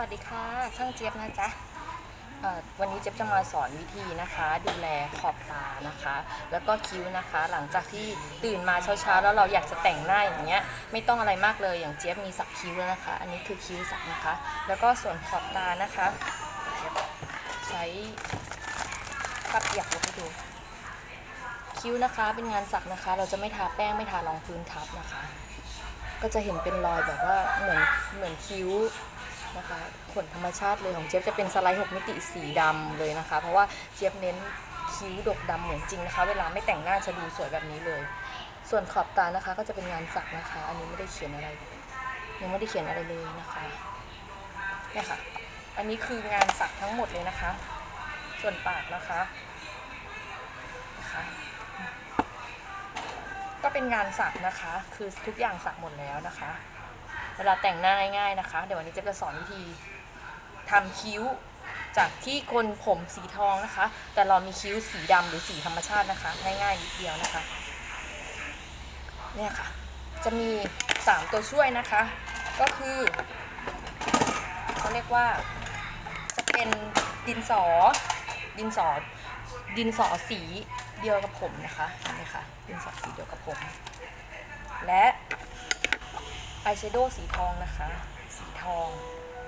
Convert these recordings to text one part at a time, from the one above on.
วัสดีค่ะ ช่างเจี๊ยบนะจ๊ะวันนี้เจี๊ยบจะมาสอนวิธีนะคะ ดูแลขอบตานะคะ แล้วก็คิ้วนะคะ หลังจากที่ตื่นมาเช้าๆแล้วเราอยากจะแต่งหน้าอย่างเงี้ยไม่ต้องอะไรมากเลยอย่างเจี๊ยบมีสักคิ้วแล้วนะคะ อันนี้คือคิ้วสักนะคะ แล้วก็ส่วนขอบตานะคะเจี๊ยบใช้ปับอยากยกให้ดูคิ้วนะคะเป็นงานสักนะคะ เราจะไม่ทาแป้งไม่ทารองพื้นทับนะคะ ก็จะเห็นเป็นรอยแบบว่าเหมือนเหมือนคิ้ว นะคะขนธรรมชาติเลยของเจี๊ยบจะเป็นสไลด์ 6 มิติสีดำเลยนะคะ เพราะว่าเจี๊ยบเน้นคิ้วดกดำเหมือนจริงนะคะ เวลาไม่แต่งหน้าจะดูสวยแบบนี้เลย ส่วนขอบตานะคะก็จะเป็นงานสักนะคะ อันนี้ไม่ได้เขียนอะไร ยังไม่ได้เขียนอะไรเลยนะคะเนี่ยค่ะ อันนี้คืองานสักทั้งหมดเลยนะคะ ส่วนปากนะคะนะคะก็เป็นงานสักนะคะ คือทุกอย่างสักหมดแล้วนะคะ เวลาแต่งหน้าง่ายๆนะคะ เดี๋ยววันนี้เจะจะสอนวิธีทำคิ้วจากที่คนผมสีทองนะคะ แต่เรามีคิ้วสีดำหรือสีธรรมชาตินะคะง่ายๆนิดเดียวนะคะเนี่ยค่ะจะมี 3 ตัวช่วยนะคะ ก็คือเขาเรียกว่าจะเป็นดินสอ ดินสอ ดินสอสีเดียวกับผมนะคะนี่ค่ะดินสอสีเดียวกับผม และ อายแชโดว์สีทองนะคะ สีทอง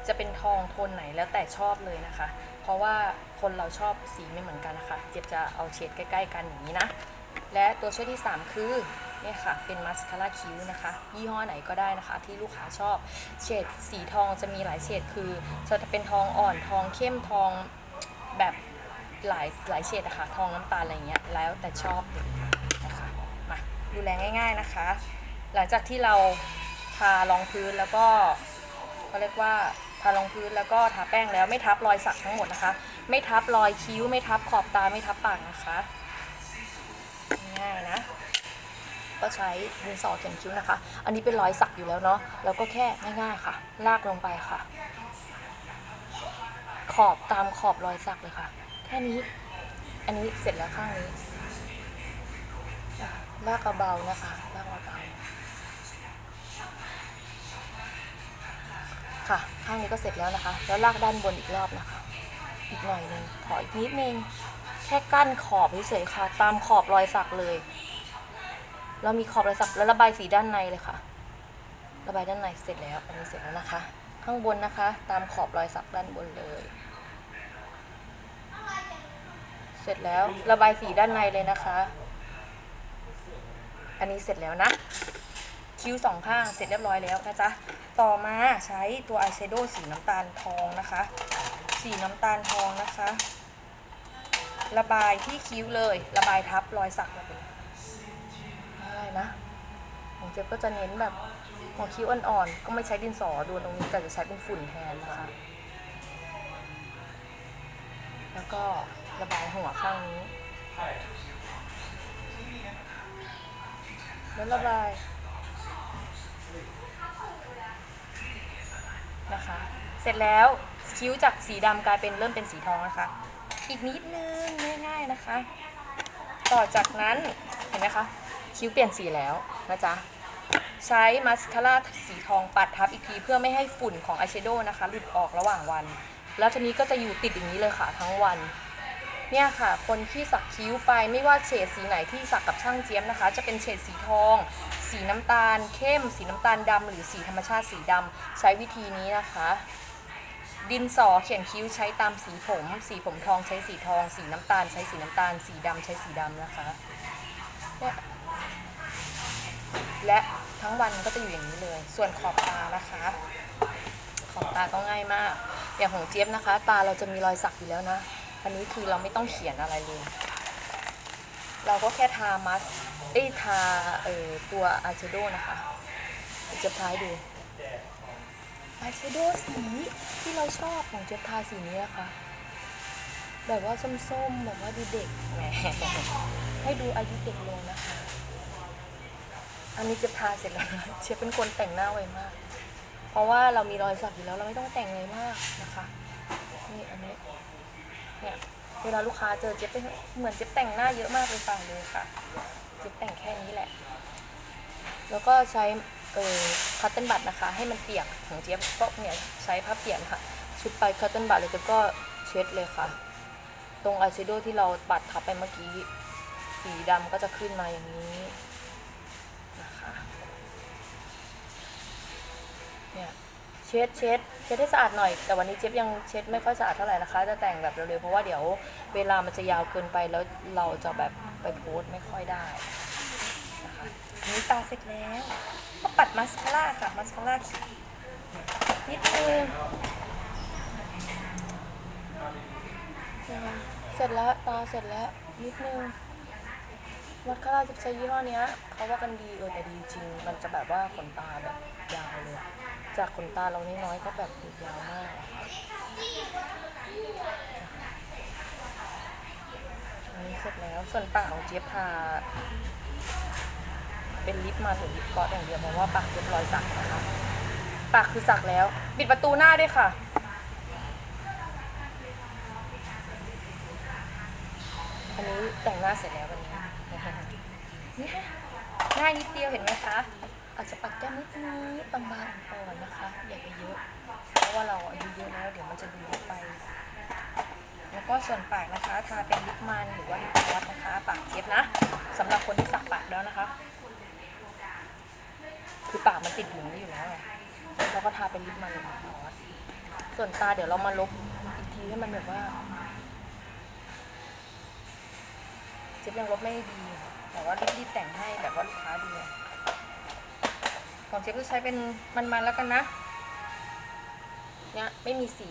จะเป็นทองโทนไหนแล้วแต่ชอบเลยนะคะ เพราะว่าคนเราชอบสีไม่เหมือนกันนะคะ เจ็บจะเอาเฉดใกล้ ๆ กันอย่างนี้นะ และตัวช่วยที่ 3 คือเนี่ยค่ะ เป็นมัสคาร่าคิ้วนะคะ ยี่ห้อไหนก็ได้นะคะ ที่ลูกค้าชอบ เฉดสีทองจะมีหลายเฉดคือจะเป็นทองอ่อนทองเข้มทองแบบหลายหลายเฉดนะคะทองน้ำตาลอะไรเงี้ยแล้วแต่ชอบเลยนะคะมาดูแลง่าย ๆนะคะ หลังจากที่เรา ทารองพื้นแล้วก็เขาเรียกว่าทารองพื้นแล้วก็ทาแป้งแล้วไม่ทับรอยสักทั้งหมดนะคะ ไม่ทับรอยคิ้ว ไม่ทับขอบตาไม่ทับปากนะคะง่ายนะก็ใช้ดินสอเขียนคิ้วนะคะ อันนี้เป็นรอยสักอยู่แล้วเนาะแล้วก็แค่ง่ายๆค่ะ ลากลงไปค่ะ ขอบตามขอบรอยสักเลยค่ะ แค่นี้ อันนี้เสร็จแล้วข้างนี้ลากเบาๆนะคะลากเบาๆ ค่ะ ข้างนี้ก็เสร็จแล้วนะคะ แล้วลากด้านบนอีกรอบนะคะ อีกหน่อยหนึงขออีกนิดนึงแค่กั้นขอบเฉยๆค่ะ ตามขอบรอยสักเลย เรามีขอบรอยสักแล้วระบายสีด้านในเลยค่ะ ระบายด้านในเสร็จแล้วอันนี้เสร็จแล้วนะคะ ข้างบนนะคะ ตามขอบรอยสักด้านบนเลย เสร็จแล้วระบายสีด้านในเลยนะคะ อันนี้เสร็จแล้วนะ คิ้วสองข้างเสร็จเรียบร้อยแล้วนะจ๊ะ ต่อมาใช้ตัวอายแชโดว์สีน้ำตาลทองนะคะ สีน้ำตาลทองนะคะ ระบายที่คิ้วเลย ระบายทับรอยสักลงไปได้นะของเจ๊ยบก็จะเน้นแบบหัวคิ้วอ่อนๆ ก็ไม่ใช้ดินสอดูตรงนี้แต่จะใช้เป็นฝุ่นแทนนะคะ แล้วก็ระบายหัวข้างนี้ แล้วระบาย นะคะ เสร็จแล้วคิ้วจากสีดำกลายเป็นเริ่มเป็นสีทองนะคะ อีกนิดนึงง่ายๆนะคะ ต่อจากนั้นเห็นไหมคะคิ้วเปลี่ยนสีแล้วนะจ๊ะใช้มาสคาร่าสีทองปัดทับอีกทีเพื่อไม่ให้ฝุ่นของอายแชโดว์นะคะ หลุดออกระหว่างวัน แล้วทีนี้ก็จะอยู่ติดอย่างนี้เลยค่ะทั้งวัน เนี่ยค่ะ คนที่สักคิ้วไปไม่ว่าเฉดสีไหนที่สักกับช่างเจี๊ยบนะคะ จะเป็นเฉดสีทอง สีน้ำตาลเข้ม สีน้ำตาลดำหรือสีธรรมชาติสีดำใช้วิธีนี้นะคะ ดินสอเขียนคิ้วใช้ตามสีผม สีผมทองใช้สีทอง สีน้ำตาลใช้สีน้ำตาล สีดำใช้สีดำนะคะ และทั้งวันก็จะอยู่อย่างนี้เลย ส่วนขอบตานะคะ ขอบตาก็ง่ายมาก อย่างของเจี๊ยบนะคะ ตาเราจะมีรอยสักอยู่แล้วนะ อันนี้คือเราไม่ต้องเขียนอะไรเลย เราก็แค่ทามัสเอ้ทาเอ่อตัวอายแชโดว์นะคะเจะพายดูอายแชโดว์สีที่เราชอบของเจี๊ยบทาสีนี้นะคะแบบว่าส้มๆแบบว่าดูเด็กแหมให้ดูอายุเด็กลงนะคะ อันนี้เจี๊ยบทาเสร็จแล้วเจี๊ยบเป็นคนแต่งหน้าไวมาก เพราะว่าเรามีรอยสักอยู่แล้วเราไม่ต้องแต่งเลยมากนะคะนี่อันนี้เนี่ย เวลาลูกค้าเจอเจ๊บเป็นเหมือนเจ๊บแต่งหน้าเยอะมากเลยฟังเลยค่ะ เจ๊บแต่งแค่นี้แหละ แล้วก็ใช้เออคัตเติ้ลบัตนะคะ ให้มันเปียกของเจี๊ยบก็เนี่ยใช้ผ้าเปียกค่ะ ชุดไปคัตเติ้ลบัตเลยแล้วก็เช็ดเลยค่ะ ตรงอายแชโดว์ที่เราปัดทับไปเมื่อกี้สีดำก็จะขึ้นมาอย่างนี้นะคะเนี่ย เช็ดเช็ดเช็ดให้สะอาดหน่อย แต่วันนี้เจี๊ยบยังเช็ดไม่ค่อยสะอาดเท่าไหร่นะคะ จะแต่งแบบเร็วๆเพราะว่าเดี๋ยวเวลามันจะยาวเกินไปแล้วเราจะแบบไปโพสต์ไม่ค่อยได้นะคะอันนี้ตาเสร็จแล้วก็ปัดมาสคาร่าค่ะมาสคาร่านิดนึงเสร็จแล้วตาเสร็จแล้วนิดนึง มัสคาร่าจะใช้ยี่ห้อเนี้ยเขาว่ากันดีเออแต่ดีจริง มันจะแบบว่าขนตาแบบยาวเลย จากขนตาเราน้อยๆก็แบบยาวมากอันนี้เสร็จแล้วส่วนปากของเจี๊ยบทาเป็นลิปมาหรือลิปกลอสอย่างเดียวเพราะว่าปากเจี๊ยบรอยสักนะคะปากคือสักแล้ว ปิดประตูหน้าด้วยค่ะอันนี้แต่งหน้าเสร็จแล้ววันนี้ ง่ายนิดเดียวเห็นไหมคะ อาจจะปัดแก้มนิดนิดบางๆอ่อนๆนะคะ อย่าไปเยอะ เพราะว่าเราอายุเยอะแล้วเดี๋ยวมันจะดูเยอะไป แล้วก็ส่วนปากนะคะ ทาเป็นลิปมันหรือว่าลิปกลอสนะคะ ปากเจี๊ยบนะสำหรับคนที่สักปากแล้วนะคะ คือปากมันติดอยู่นี่อยู่แล้วไงแล้วก็ทาเป็นลิปมันหรือลิปกลอสส่วนตาเดี๋ยวเรามาลบอีกทีให้มันแบบว่าเจ๊บยังลบไม่ดี แต่ว่ารีบๆแต่งให้แบบว่าลูกค้าดูของเจ๊บจะใช้เป็นมันๆแล้วกันนะ เนี่ยไม่มีสี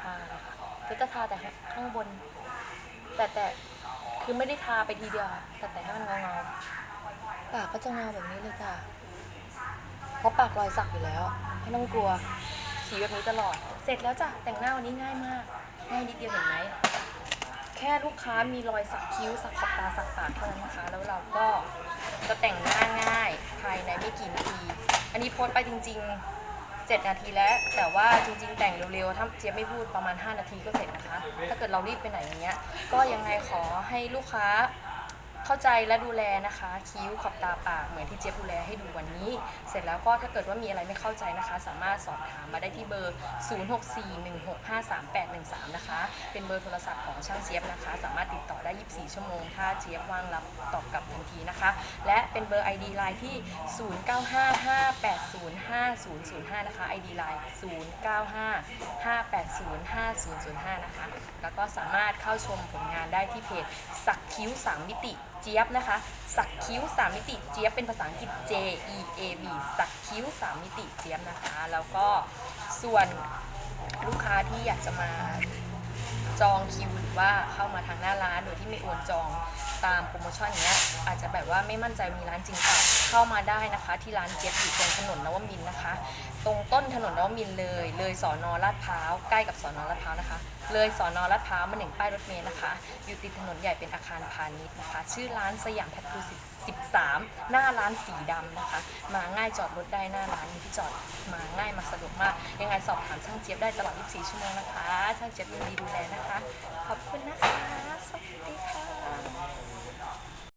ทาค่ะเจ๊จะทาแต่ข้างบน แต่แต่คือไม่ได้ทาไปทีเดียวแต่แต่ให้มันเงาเงาๆปากก็จะเงาแบบนี้เลยจ้ะเพราะปากรอยสักอยู่แล้วไม่ต้องกลัวสีแบบนี้ตลอด เสร็จแล้วจ้ะแต่งหน้าวันนี้ง่ายมากง่ายนิดเดียวเห็นไหม แค่ลูกค้ามีรอยสักคิ้วสักขอบตาสักปากเท่านั้นนะคะ แล้วเราก็จะแต่งหน้าง่ายภายในไม่กี่นาที อันนี้โพสต์ไปจริง ๆ 7 นาทีแล้ว แต่ว่าจริง ๆ แต่งเร็วๆ ถ้าเจี๊ยบไม่พูดประมาณ 5 นาทีก็เสร็จนะคะ ถ้าเกิดเรารีบไปไหนอย่างเงี้ย ก็ยังไงขอให้ลูกค้า เข้าใจและดูแลนะคะ คิ้วขอบตาปากเหมือนที่เจี๊ยบดูแลให้ดูวันนี้ เสร็จแล้วก็ถ้าเกิดว่ามีอะไรไม่เข้าใจนะคะ สามารถสอบถามมาได้ที่เบอร์ 0641653813 นะคะ เป็นเบอร์โทรศัพท์ของช่างเจี๊ยบนะคะ สามารถติดต่อได้ 24 ชั่วโมง ถ้าเจี๊ยบว่างรับตอบกลับทันทีนะคะ และเป็นเบอร์ ID Line ที่ 0955805005 นะคะ ID Line 0955805005 นะคะ แล้วก็สามารถเข้าชมผลงานได้ที่เพจสักคิ้ว 3 มิติ เจี๊ยบนะคะ สักคิ้ว3มิติเจี๊ยบเป็นภาษาอังกฤษ J E A B สักคิ้ว3มิติเจี๊ยบนะคะ แล้วก็ส่วนลูกค้าที่อยากจะมาจองคิวหรือว่าเข้ามาทางหน้าร้านโดยที่ไม่โอนจอง ตามโปรโมชั่นอย่างเงี้ยอาจจะแบบว่าไม่มั่นใจมีร้านจริงเปล่าเข้ามาได้นะคะ ที่ร้านเจี๊ยบอยู่ตรงถนนนวมินทร์นะคะ ตรงต้นถนนนวมินทร์เลย เลยสอนอลาดพร้าวใกล้กับสอนอลาดพร้าวนะคะ เลยสอนอลาดพร้าวมาหนึ่งป้ายรถเมล์นะคะ อยู่ติดถนนใหญ่เป็นอาคารพาณิชย์นะคะ ชื่อร้านสยามแททู13 หน้าร้านสีดำนะคะ มาง่ายจอดรถได้หน้าร้านมีที่จอดมาง่ายมาสะดวกมาก ยังไงสอบถามช่างเจี๊ยบได้ตลอด 24 ชั่วโมงนะคะ ช่างเจี๊ยบยินดีดูแลนะคะ ขอบคุณนะคะ สวัสดีค่ะ